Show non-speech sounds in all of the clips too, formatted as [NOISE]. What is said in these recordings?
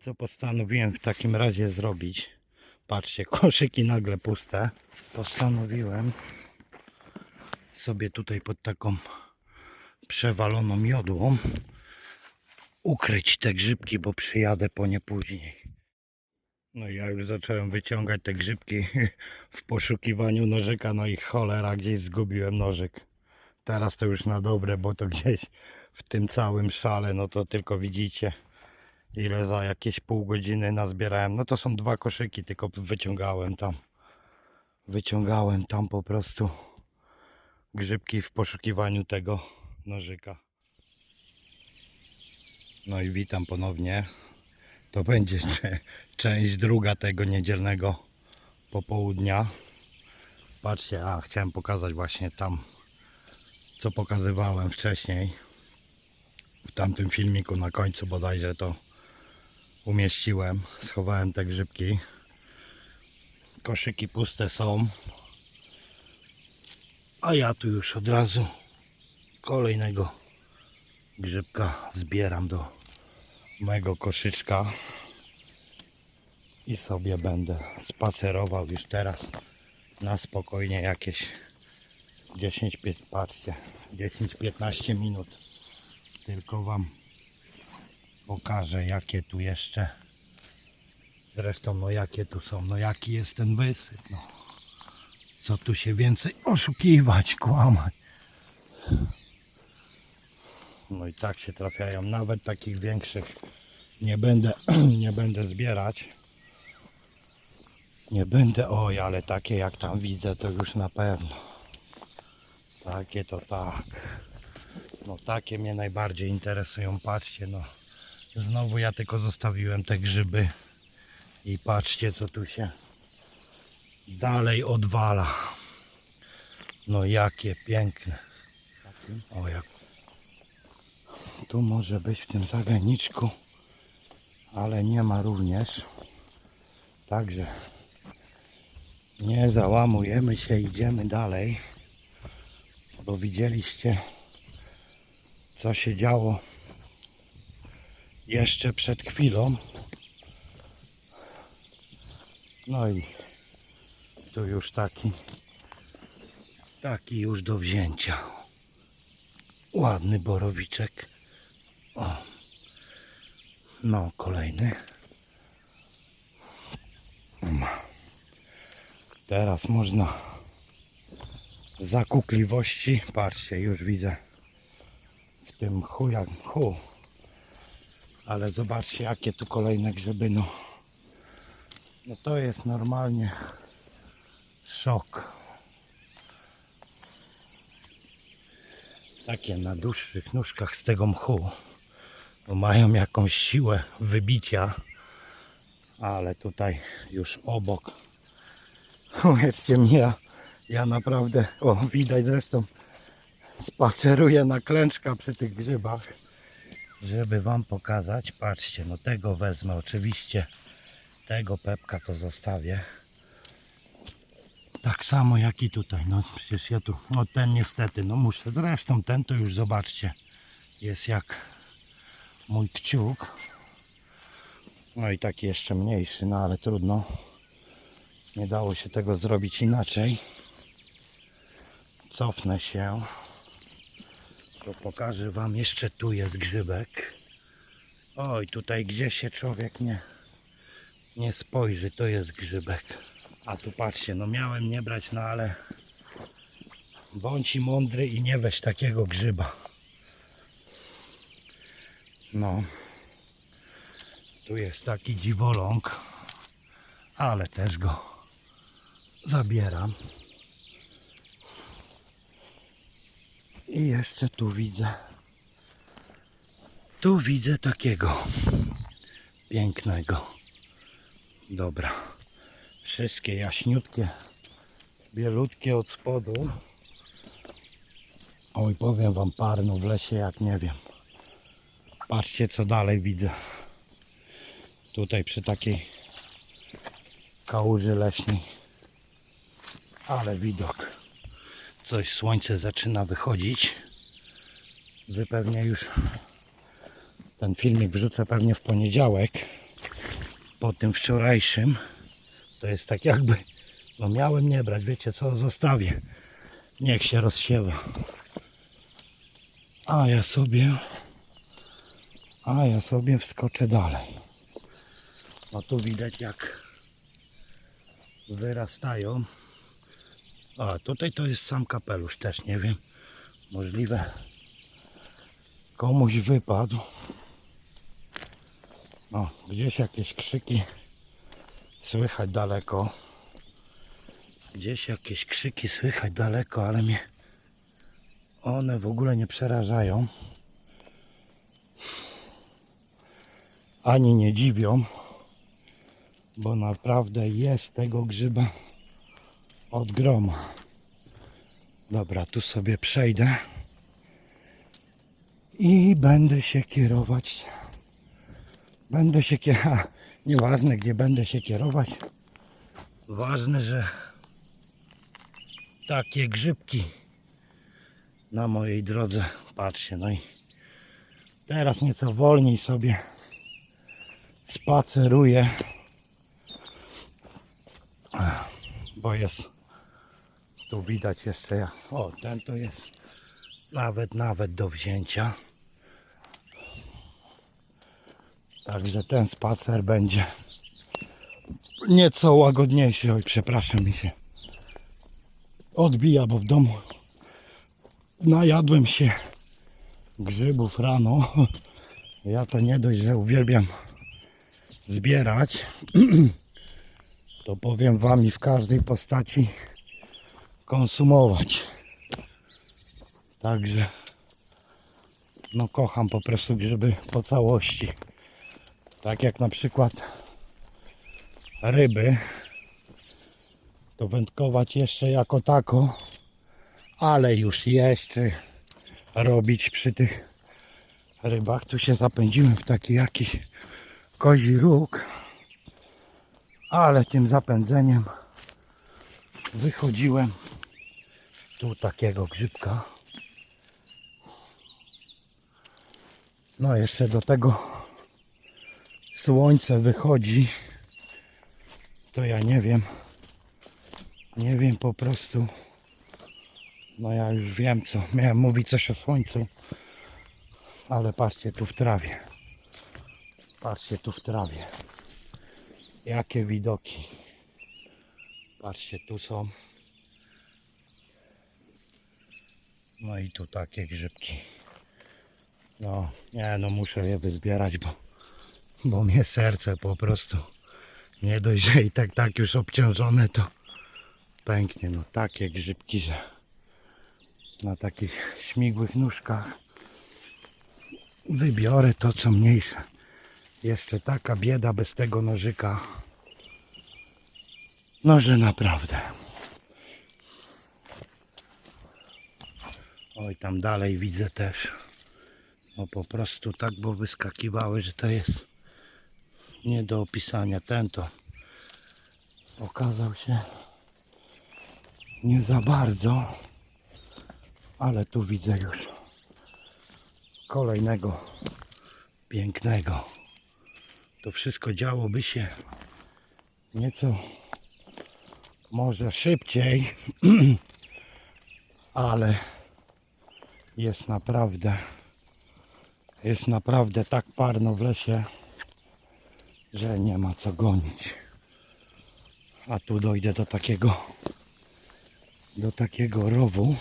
Co postanowiłem w takim razie zrobić? Patrzcie, [LAUGHS] koszyki nagle puste. Postanowiłem sobie tutaj pod taką przewaloną miodłą ukryć te grzybki, bo przyjadę po nie później. No ja już zacząłem wyciągać te grzybki [LAUGHS] w poszukiwaniu nożyka, no i cholera, gdzieś zgubiłem nożyk. Teraz to już na dobre, bo to gdzieś w tym całym szale, no to tylko widzicie ile za jakieś pół godziny nazbierałem. No to są dwa koszyki, tylko wyciągałem tam. Wyciągałem tam po prostu grzybki w poszukiwaniu tego nożyka. No i witam ponownie. To będzie [LAUGHS] część druga tego niedzielnego popołudnia. Patrzcie, a chciałem pokazać właśnie tam, co pokazywałem wcześniej. W tamtym filmiku na końcu bodajże to umieściłem. Schowałem te grzybki. Koszyki puste są. A ja tu już od razu kolejnego grzybka zbieram do mojego koszyczka i sobie będę spacerował już teraz na spokojnie jakieś 10, pię- patrzcie, 10-15 minut. Tylko Wam pokażę jakie tu jeszcze zresztą no jakie tu są, no jaki jest ten wysyp, no. Co tu się więcej oszukiwać, kłamać. No i tak się trafiają, nawet takich większych nie będę, [CLEARS THROAT] nie będę zbierać. Nie będę, oj, ale takie jak tam widzę, to już na pewno. Takie to tak. No takie mnie najbardziej interesują, patrzcie, no. Znowu ja tylko zostawiłem te grzyby i patrzcie co tu się dalej odwala. No jakie piękne. O jak tu może być w tym zagajniczku, ale nie ma również. Także nie załamujemy się, idziemy dalej, bo widzieliście co się działo jeszcze przed chwilą. No i tu już taki taki już do wzięcia. Ładny borowiczek. O. No, kolejny. Teraz można za kukliwości. Patrzcie, już widzę w tym chuja, hu. Ale zobaczcie, jakie tu kolejne grzyby. No, no to jest normalnie szok. Takie na dłuższych nóżkach z tego mchu. Bo mają jakąś siłę wybicia. Ale tutaj już obok. [LAUGHS] Uwierzcie mi, ja, ja naprawdę, o widać zresztą, spaceruję na klęczka przy tych grzybach, żeby Wam pokazać. Patrzcie, no tego wezmę oczywiście. Tego pepka to zostawię. Tak samo jak i tutaj. No przecież ja tu, no ten niestety, no muszę. Zresztą ten to już zobaczcie. Jest jak mój kciuk. No i taki jeszcze mniejszy, no ale trudno. Nie dało się tego zrobić inaczej. Cofnę się. To pokażę Wam. Jeszcze tu jest grzybek. Oj, tutaj gdzie się człowiek nie, nie spojrzy, to jest grzybek. A tu patrzcie, no miałem nie brać, no ale bądź i mądry i nie weź takiego grzyba. No. Tu jest taki dziwoląg, ale też go zabieram. I jeszcze tu widzę. Tu widzę takiego pięknego. Dobra. Wszystkie jaśniutkie, bielutkie od spodu. Oj, powiem wam parno w lesie jak nie wiem. Patrzcie co dalej widzę. Tutaj przy takiej kałuży leśnej. Ale widok. Coś słońce zaczyna wychodzić. Wy pewnie już ten filmik wrzucę pewnie w poniedziałek. po tym wczorajszym to jest tak jakby, no miałem nie brać, wiecie co, zostawię. Niech się rozsiewa. A ja sobie, a ja sobie wskoczę dalej. No tu widać jak wyrastają. A tutaj to jest sam kapelusz, też nie wiem. Możliwe komuś wypadł. Gdzieś jakieś krzyki słychać daleko. Gdzieś jakieś krzyki słychać daleko, ale mnie one w ogóle nie przerażają. Ani nie dziwią, bo naprawdę jest tego grzyba od groma. Dobra, tu sobie przejdę i będę się kierować. Będę się kierować. [LAUGHS] Nieważne gdzie będę się kierować. Ważne, że takie grzybki na mojej drodze. Patrzcie, no i teraz nieco wolniej sobie spaceruję, bo jest tu widać jeszcze o ten to jest nawet, nawet do wzięcia. Także ten spacer będzie nieco łagodniejszy. Oj, przepraszam mi się odbija, bo w domu najadłem się grzybów rano. [LAUGHS] Ja to nie dość, że uwielbiam zbierać, [CLEARS THROAT] to powiem wam i w każdej postaci konsumować. Także no kocham po prostu grzyby po całości. Tak jak na przykład ryby, to wędkować jeszcze jako tako, ale już jeść czy robić przy tych rybach. Tu się zapędziłem w taki jakiś kozi róg, ale tym zapędzeniem wychodziłem tu takiego grzybka. No jeszcze do tego słońce wychodzi, to ja nie wiem, nie wiem po prostu, no ja już wiem co, miałem mówić coś o słońcu, ale patrzcie tu w trawie, patrzcie tu w trawie, jakie widoki, patrzcie tu są, no i tu takie grzybki, no nie no muszę je wyzbierać, bo bo mnie serce po prostu nie dość, że i tak tak już obciążone to pęknie. No takie grzybki, że na takich śmigłych nóżkach wybiorę to co mniejsze. Jeszcze taka bieda bez tego nożyka. No, że naprawdę. Oj, tam dalej widzę też. No po prostu tak, bo wyskakiwały, że to jest nie do opisania. Ten to okazał się nie za bardzo, ale tu widzę już kolejnego pięknego. To wszystko działoby się nieco może szybciej, [CLEARS THROAT] ale jest naprawdę jest naprawdę tak parno w lesie że nie ma co gonić. A tu dojdę do takiego do takiego rowu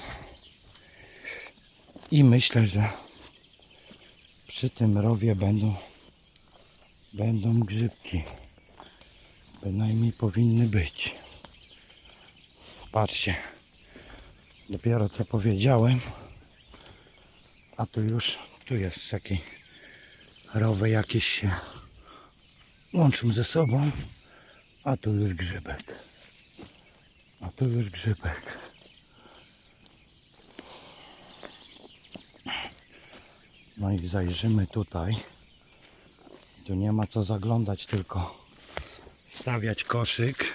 i myślę, że przy tym rowie będą będą grzybki. Bynajmniej powinny być. Patrzcie. Dopiero co powiedziałem, a tu już tu jest taki rowy jakieś się łączą ze sobą, a tu już grzybek. A tu już grzybek. No i zajrzymy tutaj. Tu nie ma co zaglądać, tylko stawiać koszyk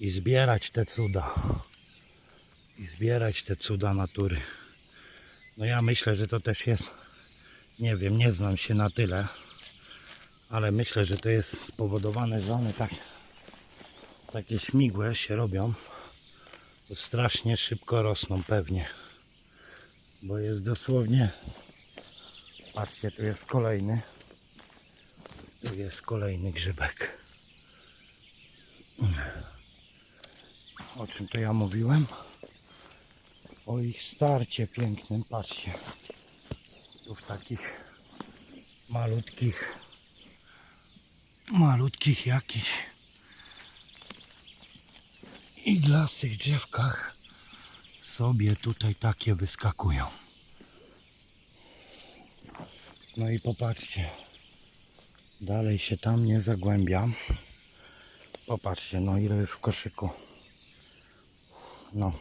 i zbierać te cuda. I zbierać te cuda natury. No ja myślę, że to też jest, nie wiem, nie znam się na tyle, Ale myślę, że to jest spowodowane, że one tak, takie śmigłe się robią. Strasznie szybko rosną pewnie. Bo jest dosłownie... Patrzcie, tu jest kolejny. Tu jest kolejny grzybek. O czym to ja mówiłem? O ich starcie pięknym, patrzcie. Tu w takich malutkich, malutkich jakichś iglastych drzewkach sobie tutaj takie wyskakują. No i popatrzcie, dalej się tam nie zagłębiam. Popatrzcie, no ile już w koszyku. No,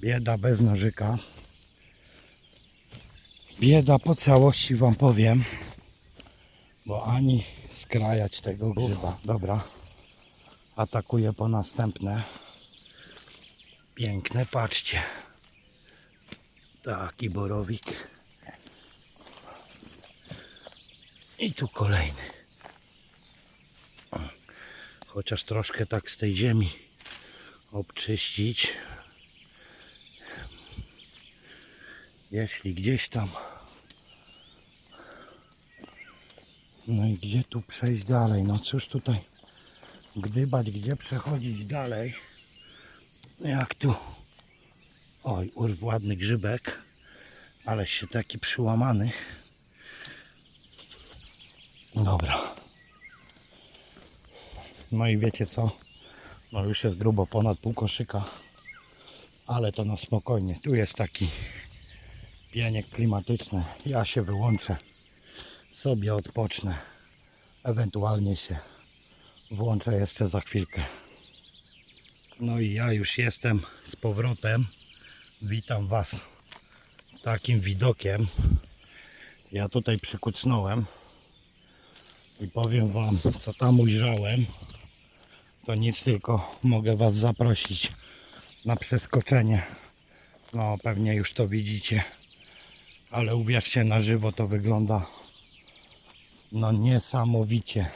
bieda bez nożyka. Bieda po całości wam powiem. Bo ani skrajać tego grzyba. Dobra. Atakuję po następne. Piękne, patrzcie. Taki borowik. I tu kolejny. Chociaż troszkę tak z tej ziemi obczyścić. Jeśli gdzieś tam. No i gdzie tu przejść dalej? No cóż tutaj gdybać, gdzie przechodzić dalej. Jak tu. Oj, ładny grzybek, ale się taki przyłamany. Dobra. No i wiecie co? No już jest grubo ponad pół koszyka. Ale to na spokojnie. Tu jest taki pieniek klimatyczny. Ja się wyłączę. Sobie odpocznę. Ewentualnie się włączę jeszcze za chwilkę. No i ja już jestem z powrotem. Witam Was takim widokiem. Ja tutaj przykucnąłem i powiem Wam, co tam ujrzałem. To nic tylko mogę Was zaprosić na przeskoczenie. No pewnie już to widzicie, ale uwierzcie na żywo to wygląda no niesamowicie.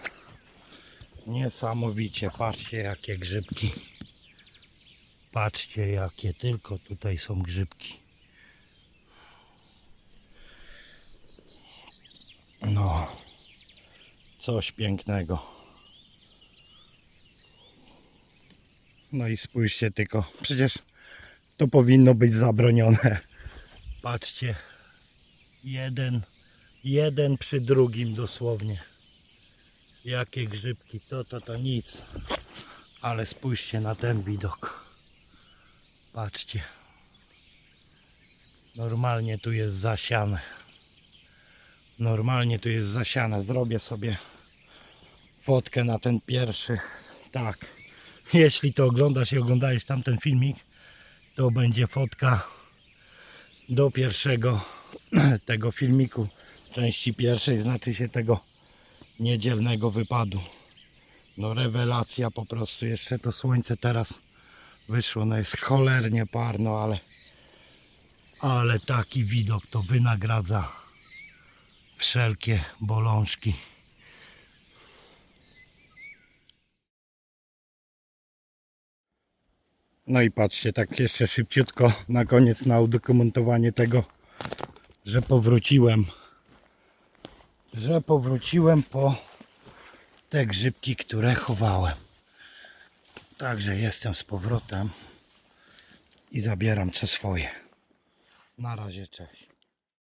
Niesamowicie. Patrzcie jakie grzybki. Patrzcie jakie tylko tutaj są grzybki. No, coś pięknego. No i spójrzcie tylko, przecież to powinno być zabronione. Patrzcie, jeden, jeden przy drugim dosłownie. Jakie grzybki, to, to, to nic. Ale spójrzcie na ten widok. Patrzcie. Normalnie tu jest zasiane. Normalnie tu jest zasiane. Zrobię sobie fotkę na ten pierwszy. Tak. Jeśli to oglądasz i oglądałeś tamten filmik, to będzie fotka do pierwszego [CLEARS THROAT] tego filmiku. Części pierwszej, znaczy się tego niedzielnego wypadu. No rewelacja po prostu. Jeszcze to słońce teraz wyszło. No jest cholernie parno, ale ale taki widok to wynagradza wszelkie bolączki. No i patrzcie, tak jeszcze szybciutko na koniec na udokumentowanie tego, że powróciłem. Że powróciłem po te grzybki, które chowałem. Także jestem z powrotem i zabieram co swoje. Na razie, cześć.